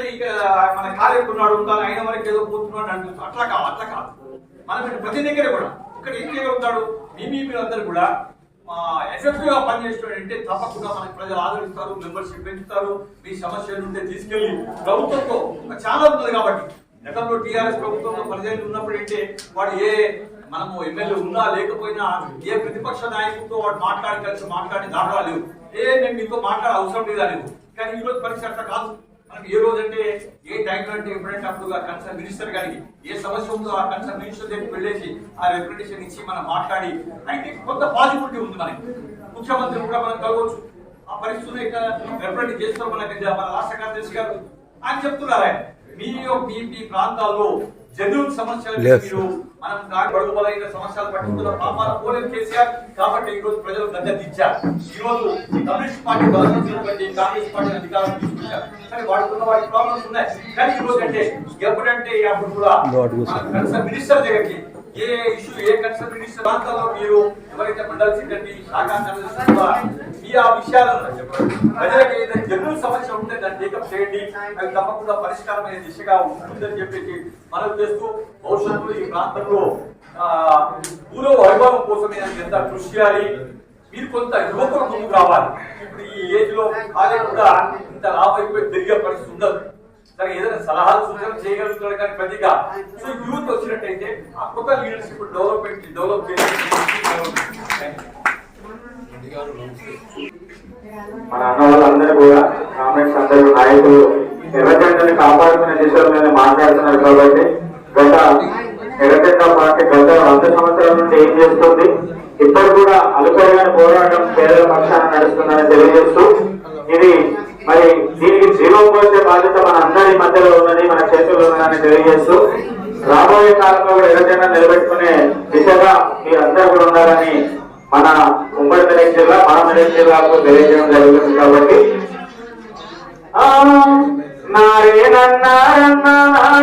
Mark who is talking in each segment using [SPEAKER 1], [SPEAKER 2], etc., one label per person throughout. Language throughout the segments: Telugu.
[SPEAKER 1] మరి ఇక మన కార్యకున్నాడు ఉంటాను అయిన వరకు ఏదో పోతున్నాడు అంటుంది అట్లా కాదు అట్లా కాదు. మనం ప్రతి దగ్గర కూడా ఇక్కడ ఏం ఉంటాడు మీ మీ కూడా ఎఫెక్టివ్గా పనిచేస్తున్నాడంటే తప్పకుండా మనకి ప్రజలు ఆదరిస్తారు మెంబర్షిప్ పెంచుతారు మీ సమస్యలు ఉంటే తీసుకెళ్ళి ప్రభుత్వంతో చాలా ఉంటుంది కాబట్టి గతంలో టీఆర్ఎస్ ప్రభుత్వంలో ప్రజలు ఉన్నప్పుడు ఏంటి వాడు ఏ మనము ఎమ్మెల్యే ఉన్నా లేకపోయినా ఏ ప్రతిపక్ష నాయకుడితో వాడు మాట్లాడి కలిసి మాట్లాడి దాఖలా లేవు. ఏ మేము మీతో మాట్లాడే అవసరం లేదా లేవు కానీ ఈ రోజు పరిస్థితి అట్లా కాదు. మనకి ఏ రోజు అంటే ఏ టైంలో అంటే ఎప్పుడంటే అప్పుడు ఆ కన్సర్న్ మినిస్టర్ గారికి ఏ సమస్య ఉందో ఆ కన్సర్న్ మినిస్టర్ దగ్గరికి వెళ్ళేసి ఆ రిప్రజెంటేషన్ ఇచ్చి మనం మాట్లాడి అయితే కొంత పాజిబిలిటీ ఉంది మనకి. ముఖ్యమంత్రి కూడా మనం కలవచ్చు. ఆ పరిస్థితులు ఇక్కడ రిప్రజెంట్ చేస్తారు మనకి. మన రాష్ట్ర కార్యదర్శి గారు. ఆయన చెప్తున్నారు ఆయన మీ మీ ప్రాంతాల్లో జన్యున్ సమస్యలు మీరు మనం బడుగు బలైన సమస్యలు పట్టుకున్న పాపాల పోలేదు కేసీఆర్. కాబట్టి ఈ రోజు ప్రజలు గద్దె ఇచ్చారు ఈ రోజు కమ్యూనిస్ట్ పార్టీ బలమైనటువంటి కాంగ్రెస్ పార్టీ అధికారం తీసుకొచ్చారు. కానీ వాడుకున్న వాటి ప్రాబ్లమ్స్ ఉన్నాయి. కానీ ఈ రోజు అంటే ఎప్పుడంటే అప్పుడు కూడా మినిస్టర్ దగ్గరికి ఏ ఇష్యూ ఏ కన్సర్న్ మినిస్టర్ ప్రాంతాల్లో మీరు ఎవరైతే మండల సెక్రటరీ శాఖ మీ ఆ విషయాలను ప్రజలకు ఏదైనా జనరల్ సమస్య ఉంటే దాన్ని టేకప్ చేయండి. అది తప్పకుండా పరిష్కారం అయ్యే దిశగా ఉంటుందని చెప్పేసి మనం చేస్తూ భవిష్యత్తులో ఈ ప్రాంతంలో పూర్వ వైభవం కోసమే ఎంత కృషి చేయాలి? మీరు కొంత యువకులు ముందుకు రావాలి. ఇప్పుడు ఈ ఏజ్లో కాలేజ్ కూడా ఇంత లాభ అయిపోయి తిరిగే పరిస్థితి ఉండదు. సరే ఏదైనా సలహాలు సూచనలు చేయగలుగుతాడు కానీ ప్రతిగా సో యూత్ వచ్చినట్టయితే ఆ కొత్త లీడర్షిప్ డెవలప్మెంట్ డెవలప్
[SPEAKER 2] మన అన్న వాళ్ళందరూ కూడా కామెంట్స్ అందరూ నాయకులు ఎర్రజెండని కాపాడుకునే దిశలోనే మాట్లాడుతున్నారు కాబట్టి చేయడం జరుగుతుంది కాబట్టి. ఆ, నారే నన్నారన్న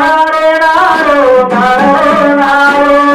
[SPEAKER 2] నారే నారో నారో నారో నారే.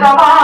[SPEAKER 3] বাবা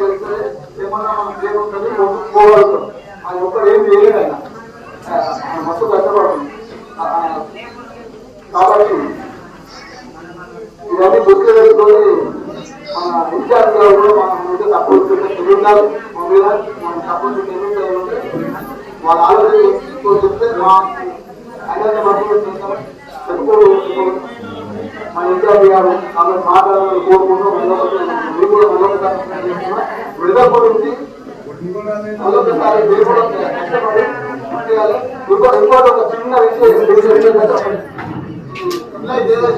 [SPEAKER 3] చేస్తే ఏమన్నా మనం పేరు ఉంటుంది పోగలుగుతాం అది ఒక్కరు ఏం చేయలేదు ఆయన. మొత్తం కష్టపడుతుంది. కాబట్టి ఇవన్నీ గుర్తు పెట్టుకొని మన ఇన్ఛార్జ్ గారు కూడా మన మీద సపోర్ట్ తెలియదు మన మీద మన సపోర్ట్ తెలియదు వాళ్ళ ఆలోచన చెప్తే మా అన్ని మద్దతు చేస్తాం చెప్పుకోడు మన ఇన్ఛార్జ్ గారు ఆమె మాట్లాడాలని కోరుకుంటూ మీరు కూడా మరొకసారి విడుదల మరొకసారి మీరు కూడా కష్టపడి ఇంకోటి ఒక చిన్న విషయం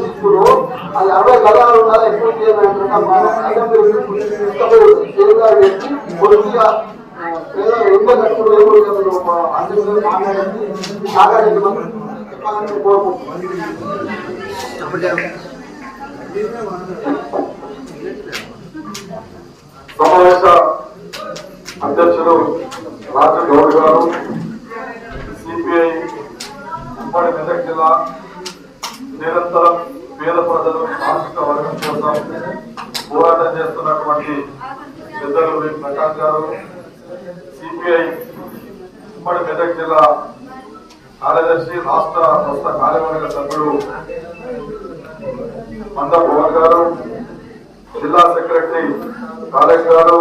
[SPEAKER 3] ఇప్పుడు అది అరవై గదాలు ఉండాలి ఎక్కువ చేయాలంటే కొద్దిగా పేదలు ఎంత కట్టుబడి అందరూ మాట్లాడి సాగాలి చెప్పాలని కోరుకుంటున్నాను
[SPEAKER 4] సమావేశ అధ్యక్షులు రాజు గౌడ్ గారు సిపిఐ ఉమ్మడి మెదక్ జిల్లా నిరంతరం పేద ప్రజలు ఆర్థిక వర్గం కోసం పోరాటం చేస్తున్నటువంటి పెద్దలు వి ప్రకాష్ గారు సిపిఐ ఉమ్మడి మెదక్ జిల్లా కార్యదర్శి రాష్ట్ర సంస్థ కార్యవర్గ సభ్యుడు మంద పవన్ గారు జిల్లా సెక్రటరీ కాలేజ్ గారు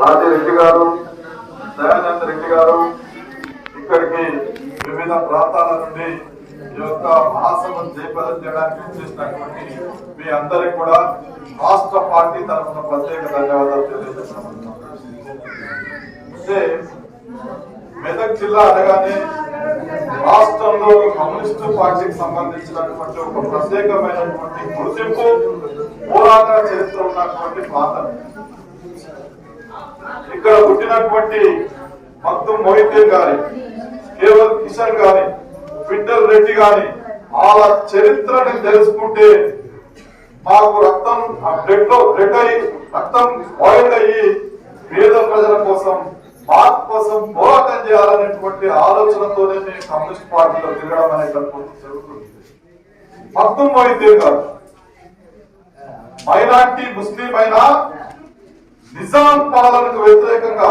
[SPEAKER 4] రాజిరెడ్డి గారు దయానంద రెడ్డి గారు ఇక్కడికి వివిధ ప్రాంతాల నుండి ఈ యొక్క మహాసభను జయప్రదం చేయడానికి వచ్చేసినటువంటి మీ అందరికి కూడా రాష్ట్ర పార్టీ తరఫున ప్రత్యేక ధన్యవాదాలు తెలియజేస్తున్నాం అంటే మెదక్ జిల్లా అనగానే రాష్ట్రంలో కమ్యూనిస్టు పార్టీకి సంబంధించినటువంటి ఒక ప్రత్యేకమైనటువంటి గుర్తింపు పోరాట చరిత్ర ఉన్నటువంటి ప్రాంతం ఇక్కడ పుట్టినటువంటి భక్తు మొహిద్దీన్ గారి కేవల్ కిషన్ గారి విఠల్ రెడ్డి గారి వాళ్ళ చరిత్రని తెలుసుకుంటే మాకు రక్తం బ్లడ్లో బ్లడ్ అయ్యి రక్తం బాయిల్ అయ్యి పేద ప్రజల కోసం మార్పు కోసం పోరాటం చేయాలనేటువంటి ఆలోచనతోనే నేను కమ్యూనిస్ట్ పార్టీలో తిరగడం అనేటటువంటి జరుగుతుంది. మొత్తం మొహిద్దీన్ గారు మైనార్టీ ముస్లిం అయినా నిజాం పాలనకు వ్యతిరేకంగా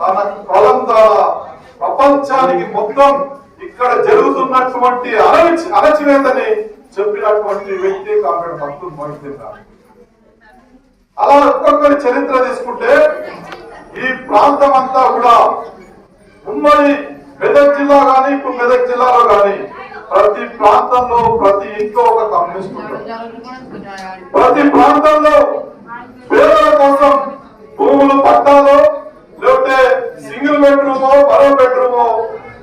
[SPEAKER 4] తన కలం ద్వారా ప్రపంచానికి మొత్తం ఇక్కడ జరుగుతున్నటువంటి అణచి అణచివేతని చెప్పినటువంటి వ్యక్తి కాంగ్రెడ్ భక్తులు మోహితున్నారు అలా ఒక్కొక్కరి చరిత్ర తీసుకుంటే ఈ ప్రాంతం అంతా కూడా ఉమ్మడి మెదక్ జిల్లా గాని ఇప్పుడు మెదక్ జిల్లాలో గాని ప్రతి ప్రాంతంలో ప్రతి ఇంట్లో ఒక కమ్యూనిస్ట్ ఉంటారు ప్రతి ప్రాంతంలో పేదల కోసం భూములు పట్టాలు లేకపోతే సింగిల్ బెడ్రూమో మరో బెడ్రూమో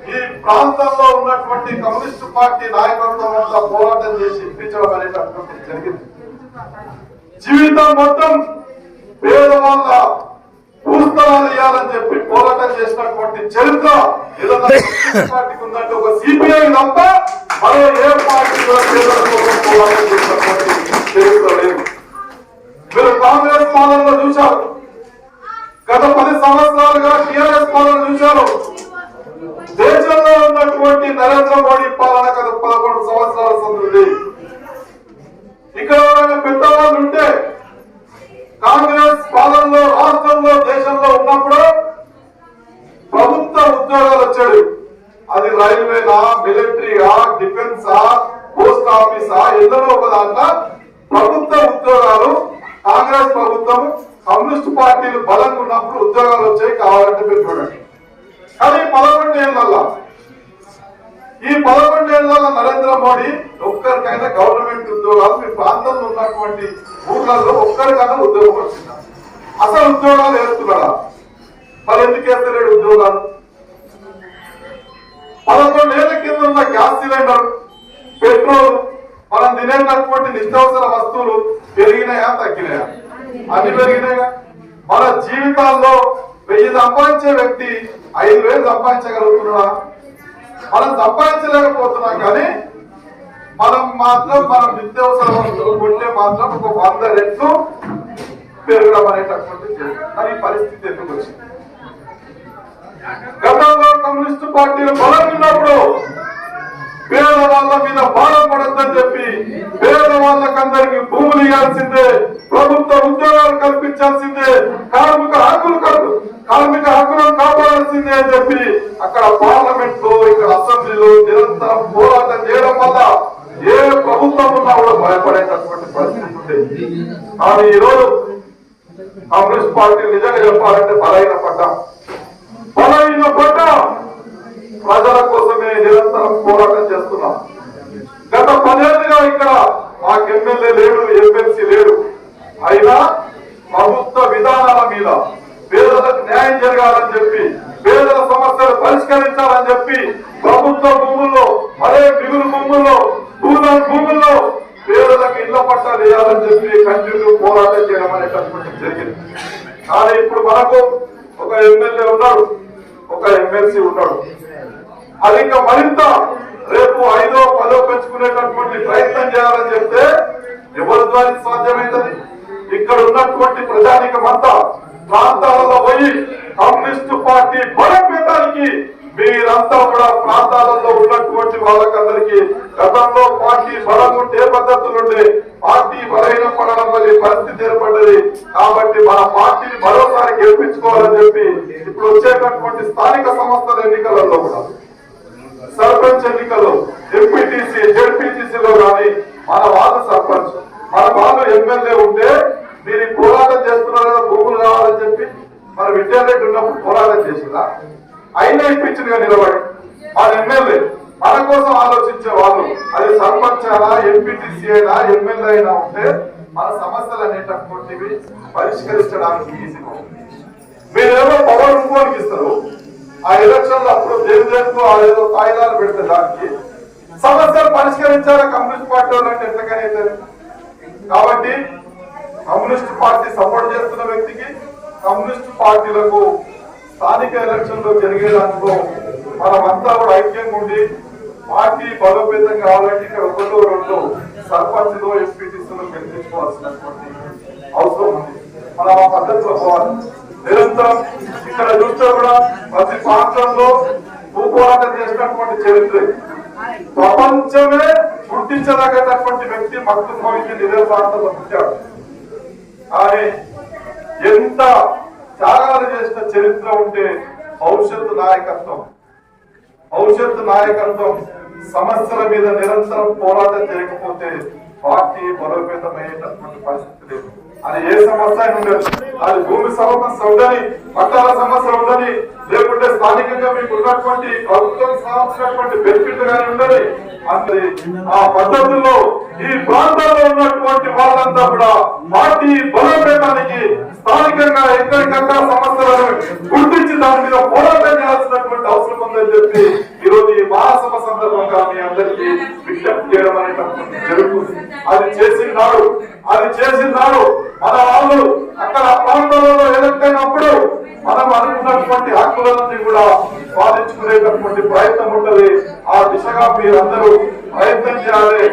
[SPEAKER 4] ఈ ప్రాంతంలో ఉన్నటువంటి కమ్యూనిస్ట్ పార్టీ నాయకత్వం అంతా పోరాటం చేసి ఇప్పించడం అనేటటువంటి జరిగింది. జీవితం మొత్తం పేదవాళ్ళ భూస్థలాలు ఇవ్వాలని చెప్పి పోరాటం చేసినటువంటి చరిత్ర ఏదైనా పార్టీకి ఉందంటే ఒక సిపిఐ తప్ప మరో ఏ పార్టీ చరిత్ర లేదు. మీరు కాంగ్రెస్ పాలనలో చూశారు. గత పది సంవత్సరాలుగా టిఆర్ఎస్ పాలన చూశారు. దేశంలో ఉన్నట్టు మీ ప్రాంతంలో ఉన్నటువంటి ఊర్లలో ఒక్కరికన్నా ఉద్యోగం వచ్చిందా? అసలు ఉద్యోగాలు వేస్తున్నాడా మరి ఎందుకు వేస్తలేడు ఉద్యోగాలు? పదకొండేళ్ళ కింద ఉన్న గ్యాస్ సిలిండర్ పెట్రోల్ మనం తినేటటువంటి నిత్యావసర వస్తువులు పెరిగినాయా తగ్గినాయా? అన్ని పెరిగినాయా మన జీవితాల్లో వెయ్యి సంపాదించే వ్యక్తి ఐదు వేలు సంపాదించగలుగుతున్నాడా? మనం సంపాదించలేకపోతున్నాం కానీ మనం మాత్రం మనం నిత్యావసర వస్తువులు కొంటే మాత్రం ఒక వంద రెట్లు పెరగడం అనేటటువంటి కానీ పరిస్థితి ఎందుకు వచ్చింది? గతంలో కమ్యూనిస్ట్ పార్టీలు బలం ఉన్నప్పుడు పేదవాళ్ళ మీద భారం పడద్దని చెప్పి పేదవాళ్ళకందరికి భూములు ఇవ్వాల్సిందే ప్రభుత్వ ఉద్యోగాలు కల్పించాల్సిందే కార్మిక హక్కులు కార్మిక హక్కులను కాపాడాల్సిందే అని చెప్పి అక్కడ పార్లమెంట్లో ఇక్కడ అసెంబ్లీలో నిరంతరం పోరాటం చేయడం వల్ల ఏ ప్రభుత్వం ఉన్నా కూడా భయపడేటటువంటి పరిస్థితి ఉండేది. కానీ ఈరోజు కాంగ్రెస్ పార్టీ నిజంగా చెప్పాలంటే బలహీన పడ్డ. బలహీన పడ్డ. ప్రజల కోసమే నిరంతరం పోరాటం చేస్తున్నాం. గత పదేళ్ళుగా ఇక్కడ మాకు ఎమ్మెల్యే లేడు ఎమ్మెల్సీ లేడు. అయినా ప్రభుత్వ విధానాల మీద పేదలకు న్యాయం జరగాలని చెప్పి పేదల సమస్యలు పరిష్కరించాలని చెప్పి ప్రభుత్వ భూముల్లో అదే మిగులు భూముల్లో భూముల భూముల్లో పేదలకు ఇళ్ళ పట్టాలు వేయాలని చెప్పి కంటిన్యూ పోరాటం చేయడం అనేటటువంటి జరిగింది. కానీ ఇప్పుడు మనకు ఒక ఎమ్మెల్యే ఉన్నాడు ఒక ఎమ్మెల్సీ ఉన్నాడు. అది ఇంకా మరింత రేపు ఐదో పదో పెంచుకునేటటువంటి ప్రయత్నం చేయాలని చెప్తే ఎవరి ద్వారా ఇది ఇక్కడ ఉన్నటువంటి ప్రజానికమంతా ప్రాంతాలలో పోయి కమ్యూనిస్టు పార్టీ బలపేతానికి మీరంతా కూడా ప్రాంతాలలో ఉన్నటువంటి వాళ్ళకందరికీ గతంలో పార్టీ బలం ఉంటే పద్ధతులుండే పద్ధతులు పార్టీ బలహీన పడడం వల్ల పరిస్థితి ఏర్పడ్డది. కాబట్టి మన పార్టీని మరోసారి గెలిపించుకోవాలని చెప్పి ఇప్పుడు వచ్చేటటువంటి స్థానిక సంస్థల ఎన్నికలలో కూడా సర్పంచ్ ఎన్నికలు ఎంపీటీసీ జెడ్పీటీసీలో కానీ మన వాళ్ళు సర్పంచ్ మన వాళ్ళు ఎమ్మెల్యే ఉంటే మీరు పోరాటం చేస్తున్నారు కదా భూములు కావాలని చెప్పి మన విద్యారెడ్డి ఉన్నప్పుడు పోరాటం చేసిందా? అయినా ఇప్పించిందిగా నిలబడి మన ఎమ్మెల్యే మన కోసం ఆలోచించే వాళ్ళు అది సర్పంచ్ అయినా ఎంపీటీసీ అయినా ఎమ్మెల్యే అయినా ఉంటే మన సమస్యలు అనేటటువంటివి పరిష్కరించడానికి ఈజీగా మీరేమో పవర్ ఇంకోనికి ఇస్తారు. ఆ ఎలక్షన్లో అప్పుడు దేనిదేనికో ఏదో కాయిదాలు పెడితే దానికి సమస్యలు పరిష్కరించాలి కమ్యూనిస్ట్ పార్టీ అన్నట్టు అంటే కాబట్టి కమ్యూనిస్ట్ పార్టీ సపోర్ట్ చేస్తున్న వ్యక్తికి కమ్యూనిస్ట్ పార్టీలకు స్థానిక ఎలక్షన్లో జరిగే దాంట్లో మనమంతా కూడా ఐక్యంగా ఉండి పార్టీ బలోపేతం కావాలంటే ఇక్కడ ఒకటో రెండు సర్పంచ్లు ఎంపీటీసీలు గెలిపించుకోవాల్సినటువంటి అవసరం ఉంది. మనం ఆ పద్ధతిలో పోవాలి. నిరంతరం ఇక్కడ చూస్తే కూడా ప్రతి ప్రాంతంలో భూపోరాటం చేసినటువంటి చరిత్ర. ప్రపంచమే గుర్తించదగినటువంటి వ్యక్తి మక్తు మోహింది ఇదే ప్రాంతంలో పుట్టాడు కానీ ఎంత త్యాగాలు చేసిన చరిత్ర ఉంటే భవిష్యత్తు నాయకత్వం భవిష్యత్తు నాయకత్వం సమస్యల మీద నిరంతరం పోరాటం చేయకపోతే పార్టీ బలోపేతమయ్యేటటువంటి పరిస్థితి లేదు. అది ఏ సమస్య ఉండదు. అది భూమి సమస్య ఉండని పట్టాల సమస్య ఉండని లేకుంటే స్థానికంగా మీకు ఉన్నటువంటి ప్రభుత్వం సాధించినటువంటి బెనిఫిట్ కానీ ఉండని అంటే ఆ పద్ధతుల్లో ఈ ప్రాంతాల్లో ఉన్నటువంటి వాళ్ళంతా కూడా పార్టీ బలోపేతానికి స్థానికంగా ఎక్కడికక్కడ సమస్యలను గుర్తించి దాని మీద పోరాటం చేయాల్సినటువంటి అవసరం ఉందని చెప్పి ఈరోజు ఈ మహాసభ సందర్భంగా మీ అందరికీ విజ్ఞప్తి చేయడం అనేటటువంటి జరుగుతుంది. అది చేసిన నాడు అది చేసిన నాడు మన వాళ్ళు అక్కడ ఆ ప్రాంతాలలో ఎదుర్కొన్నప్పుడు మనం అనుకున్నటువంటి హక్కులన్నీ కూడా సాధించుకునేటటువంటి ప్రయత్నం ఉంటది ఆ దిశగా మీరందరూ ప్రయత్నం చేయాలి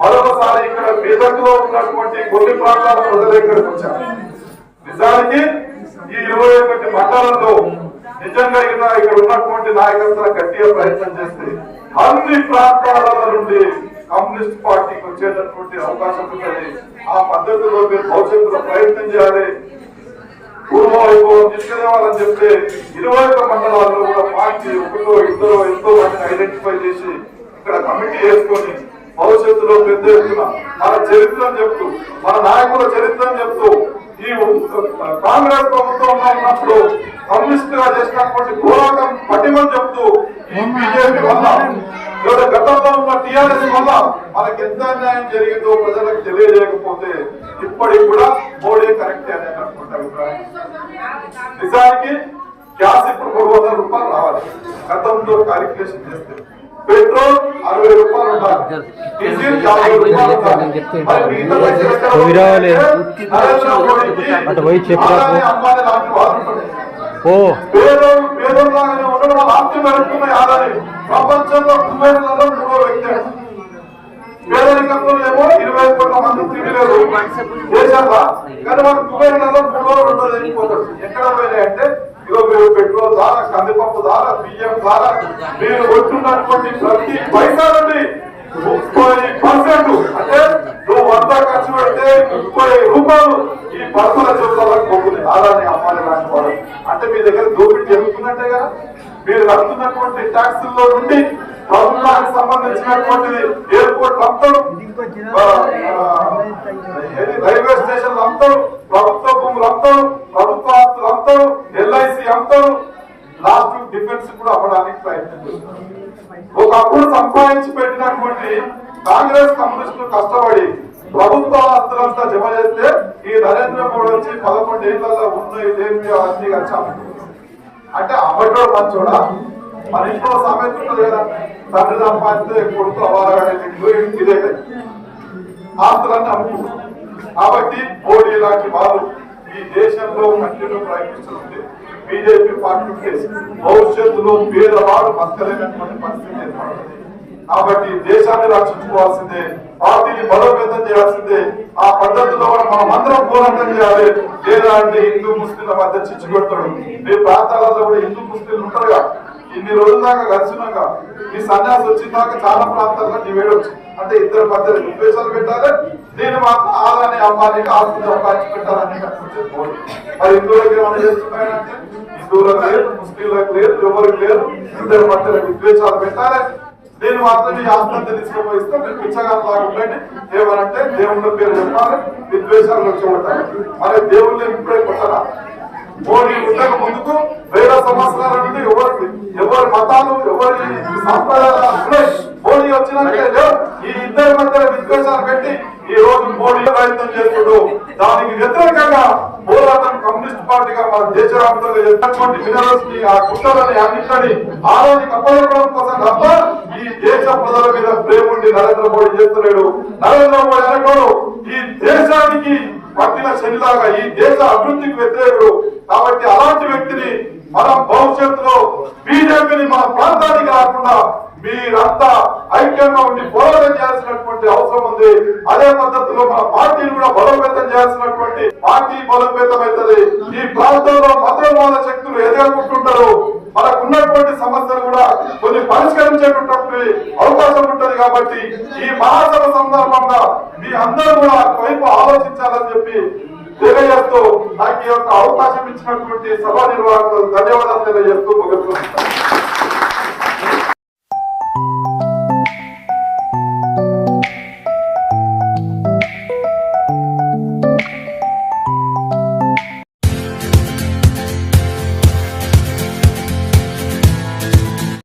[SPEAKER 4] మరొకసారి ఇక్కడ మెదక్లో ఉన్నటువంటి కొన్ని ప్రాంతాల ప్రజలు ఇక్కడికి వచ్చారు నిజానికి ఈ ఇరవై ఒకటి మండలంలో నిజంగా ఇక్కడ ఇక్కడ ఉన్నటువంటి నాయకత్వం గట్టిగా ప్రయత్నం చేస్తే అన్ని ప్రాంతాల నుండి కమ్యూనిస్ట్ పార్టీకి వచ్చేటటువంటి అవకాశం ఉంటుంది. ఆ పద్ధతిలో మీరు భవిష్యత్తులో ప్రయత్నం చేయాలి. పూర్వ వైభవం తీసుకురావాలని చెప్తే ఇరవై ఒక్క మండలాల్లో కూడా పార్టీ ఒకటో ఇద్దరు ఎంతో మందిని ఐడెంటిఫై చేసి ఇక్కడ కమిటీ వేసుకొని భవిష్యత్తులో పెద్ద ఎత్తున మన చరిత్రను చెప్తూ మన నాయకుల చరిత్రను చెప్తూ ఈ కాంగ్రెస్ ప్రభుత్వంలో ఉన్నప్పుడు కమ్యూనిస్ట్గా చేసినటువంటి పోరాటం పటిమని చెప్తూ ఈ బీజేపీ వల్ల లేదా గతంలో ఉన్న టిఆర్ఎస్ వల్ల మనకి ఎంత అన్యాయం జరిగిందో ప్రజలకు తెలియజేయకపోతే ఇప్పటికి కూడా మోడీ కరెక్ట్ అనేటటువంటి అభిప్రాయం నిజానికి గ్యాస్ ఇప్పుడు మూడు వందల రూపాయలు రావాలి గతంతో క్యాలిక్యులేషన్ చేస్తే పెట్రోల్ అరవై రూపాయలు ఉండాలి. డీజిల్ యాభై రూపాయలు ఉండాలి. మరి మిగతా పైసలు ఎక్కడ
[SPEAKER 5] అవి రావాలి.
[SPEAKER 4] నరేంద్ర మోడీకి
[SPEAKER 5] అటు పోయి చెప్పు నాకు.
[SPEAKER 4] ఆదాని అంబానీ లాంటి వారు ఉంటారు.
[SPEAKER 5] ఓ.
[SPEAKER 4] పేదలు పేదలాగానే ఉండడం వల్ల ఆస్తి ఆదాయం ప్రపంచంలో కుబేరులలో మూడో వ్యక్తి. పేదరికంలో ఏమో ఇరవై కోట్ల మంది తిరిగిలేదు దేశంలో కానీ వాడు కుబేరులలో మూడో రెండో వెళ్ళిపోతాడు ఎక్కడ పోయినాయి అంటే ఇగో మీరు పెట్రోల్ ద్వారా కందిపప్పు ద్వారా బియ్యం ద్వారా మీరు కొట్టున్నటువంటి ప్రతి పైసా నుండి ముప్పై పర్సెంట్. అంటే నువ్వు వంద ఖర్చు పెడితే ముప్పై కుటుంబాలు ఈ భర్తల జీవితాలకు పోతుంది ఆదాన్ని అమ్మాయి లాంటి అంటే మీ దగ్గర దోపిడీ జరుగుతున్నట్టే కదా? మీరు కడుతున్నటువంటి ట్యాక్సుల్లో నుండి ప్రభుత్వానికి సంబంధించినటువంటిది ఎయిర్పోర్ట్ అంతా రైల్వే స్టేషన్లు అంతా ప్రభుత్వ భూములు అంతా ప్రభుత్వ ఆస్తులు అంతా ఎల్ఐసి అంతా లాస్ట్ డిఫెన్స్ కూడా అవ్వడానికి ప్రయత్నం చేస్తున్నారు. ఒకప్పుడు సంపాదించి పెట్టినటువంటి కాంగ్రెస్ కమ్యూనిస్టులు కష్టపడి ప్రభుత్వ ఆస్తులంతా జమ చేస్తే ఈ నరేంద్ర మోడీ వచ్చి పదకొండు ఏళ్ళలో ఉన్నాయి లేని అన్ని వచ్చాము అంటే అమ్మటోడు మంచోడా? మన ఇంట్లో సామెత ఉంటుంది కదా తండ్రి సంపాదిస్తే కొడుకు అవాలగానే ఇదే ఆస్తులన్నీ అమ్ముకుంటారు కాబట్టి మోడీ లాంటి వారు ఈ దేశంలో కంటిన్యూ ప్రయత్నిస్తుంది బీజేపీ పార్టీ భవిష్యత్తులో పేదవాడు బతకలేనటువంటి పరిస్థితి ఏర్పడుతుంది. కాబట్టి దేశాన్ని రక్షించుకోవాల్సిందే పార్టీని బలోపేతం చేయాల్సిందే. ఆ పద్ధతిలో మనం అందరం పోరాటం చేయాలి. లేదా అంటే హిందూ ముస్లింల మధ్య చిచ్చు పెడతాడు. మీ ప్రాంతాలలో కూడా హిందూ ముస్లింలు ఉంటారుగా ఇన్ని రోజుల దాకా కలిసినాక మీ సన్యాసి వచ్చిన దాకా చాలా ప్రాంతాల్లో డివైడ్ వచ్చింది. అంటే ఇద్దరు మధ్య ఉద్దేశాలు పెట్టాలి. నేను మాత్రం ఆదాని అమ్మానికి ఆస్తి సంపాదించి పెట్టాలని కట్టుకుంటే పోదు. మరి హిందువులకి ఏమైనా చేస్తున్నాయంటే హిందువులకు లేదు ముస్లింలకు లేదు ఎవరికి లేదు. ఇద్దరు మధ్యలో విద్వేషాలు పెట్టాలి. నేను మాత్రం ఈ ఆస్తి తీసుకుపోయి మీరు పిచ్చగాను లాగా ఉండండి. ఏమనంటే దేవుళ్ళ పేరు చెప్పాలి. విద్వేషాలు వచ్చి మరి దేవుళ్ళు ఇప్పుడే కొట్టరా? మోడీ ఉండక ముందుకు వేల సంవత్సరాల నుండి ఎవరి ఎవరి మతాలు ఎవరి సాంప్రదాయాలు ఉన్నాయి. మోడీ లేవు. ఈ ఇద్దరి మధ్య విద్వేషాలు పెట్టి ఈ రోజు మోడీ ప్రయత్నం చేస్తుడు. దానికి వ్యతిరేకంగా పోరాటం కమ్యూనిస్ట్ పార్టీగా మన దేశవ్యాప్తంగా చేసినటువంటి మినరల్స్ని ఆ కుట్రలని అన్నింటిని ఆరోగ్య కప్పడం కోసం తప్ప ఈ దేశ ప్రజల మీద ప్రేమ ఉండి నరేంద్ర మోడీ చేస్తున్నాడు నరేంద్ర మోడీ అనేవాడు ఈ దేశానికి పట్టిన శనిలాగా ఈ దేశ అభివృద్ధికి వ్యతిరేకుడు. కాబట్టి అలాంటి వ్యక్తిని మనం భవిష్యత్తులో బీజేపీని మన ప్రాంతానికి రాకుండా మీరంతా ఐక్యంగా ఉండి పోరాటం చేయాల్సినటువంటి అవసరం ఉంది. అదే పద్ధతిలో మన పార్టీని కూడా బలోపేతం చేయాల్సినటువంటి పార్టీ బలోపేతం అవుతుంది ఈ ప్రాంతంలో మతోన్మాద శక్తులు ఎదుర్కొంటుంటారు. మనకు ఉన్నటువంటి సమస్యలు కూడా కొన్ని పరిష్కరించేటటువంటి అవకాశం ఉంటది కాబట్టి ఈ మహాసభ సందర్భంగా మీ అందరూ కూడా వైపు ఆలోచించాలని చెప్పి తెలియజేస్తూ నాకు ఈ యొక్క అవకాశం ఇచ్చినటువంటి సభా నిర్వాహకులకు ధన్యవాదాలు తెలియజేస్తూ ముగిస్తున్నాను